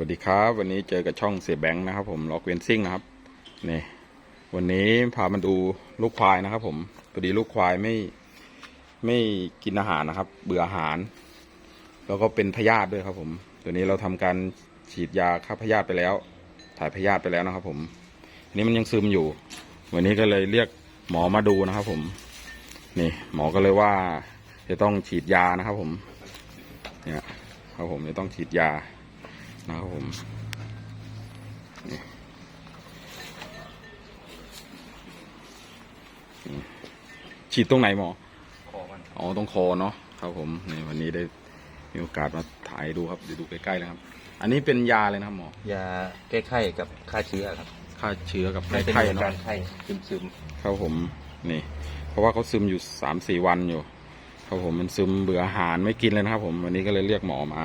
วัสดีครับ วันนี้เจอกับช่องเสียแบงค์นะครับ ผมล็อกเวนซิ่งนะครับนี่วันนี้พามาดูลูกควายนะครับ ผมพอดีลูกควายไม่ไม่กินอาหารนะครับ เบื่ออาหาร แล้วก็เป็นพยาธิด้วยครับ ผม ตัวนี้เราทำการฉีดยาฆ่าพยาธิไปแล้ว ถ่ายพยาธิไปแล้วนะครับ ผมอันนี้มันยังซึมอยู่ วันนี้ก็เลยเรียกหมอมาดูนะครับ ผม นี่หมอก็เลยว่า จะต้องฉีดยานะครับ ผมเนี่ยครับผมจะต้องฉีดยา นะครับผมนี่นี่ฉีดตรงไหนหมอคอมันอ๋อตรงคอเนาะครับผมนี่วันนี้ได้มีโอกาสมาถ่ายดูครับเดี๋ยวดูใกล้ๆนะครับ อันนี้เป็นยาเลยนะครับหมอ ยาแก้ไข้กับฆ่าเชื้อครับฆ่าเชื้อกับไม่เป็นไข้อาเนาะการไข้ซึมซึมครับผมนี่ เพราะว่าเขาซึมอยู่สามสี่วันอยู่ครับผมมันซึมเบื่ออาหารไม่กินเลยนะครับ ผมวันนี้ก็เลยเรียกหมอมา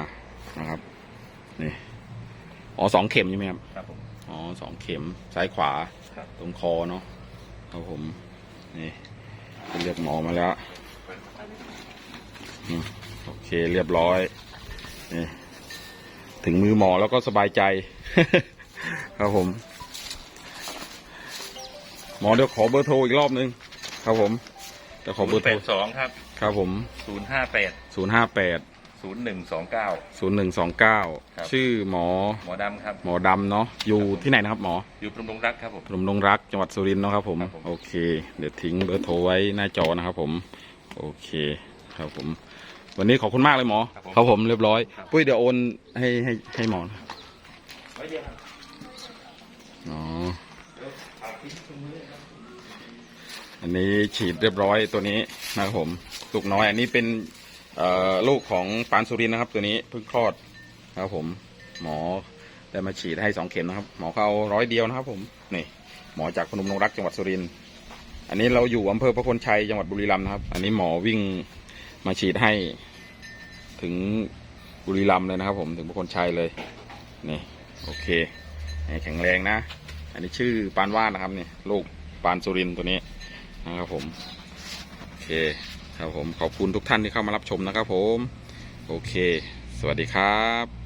นะครับ นี่ อ๋อสองเข็มใช่ไหมครับๆครับผมอ๋อสองเข็มซ้ายขวา ครับตรงคอเนาะครับผม นี่เรียกหมอมาแล้วอืมโอเคเรียบร้อยนี่ถึงมือหมอแล้วก็สบายใจ ครับผม หมอเดี๋ยวขอเบอร์โทรอีกรอบนึง ครับผมจะขอเบอร์โทแปรดสองครับ ครับผมศูนย์ห้าแปดศูนย์ห้าแปด ศูนย์หนึ่งสองเก้า ศูนย์หนึ่งสองเก้าครับ ชื่อหมอ หมอดำครับ หมอดำเนาะอยู่ที่ไหนนะครับหมออยู่พรหมรงรักครับผมพนมดงรักจังหวัดสุรินทร์เนาะครับผมครับผม โอเค เดี๋ยวทิ้งเบอร์โทรไว้หน้าจอนะครับผม โอเคครับผม วันนี้ขอบคุณมากเลยหมอครับผมเรียบร้อยปุ้ยเดี๋ยวโอนให้ให้ให้หมอนะไว้เดียวครับอ๋ออันนี้ฉีดเรียบร้อยตัวนี้นะครับผมลูกน้อยอันนี้เป็นเอ่อ ลูกของปานสุรินนะครับ ตัวนี้เพิ่งคลอดครับผม หมอได้มาฉีดให้สองเข็มนะครับ หมอเขาเอาร้อยเดียวนะครับ ผมนี่หมอจากพนมดงรักจังหวัดสุรินทร์อันนี้เราอยู่อำเภอพระพลชัยจังหวัดบุรีรัมย์นะครับ อันนี้หมอวิ่งมาฉีดให้ถึงบุรีรัมย์เลยนะครับ ผมถึงพระพลชัยเลยนี่โอเคแข็งแรงนะ อันนี้ชื่อปานว่านนะครับเนี่ยลูกปานสุรินตัวนี้นะครับผมโอเค ครับผมขอบคุณทุกท่านที่เข้ามารับชมนะครับผม โอเค สวัสดีครับ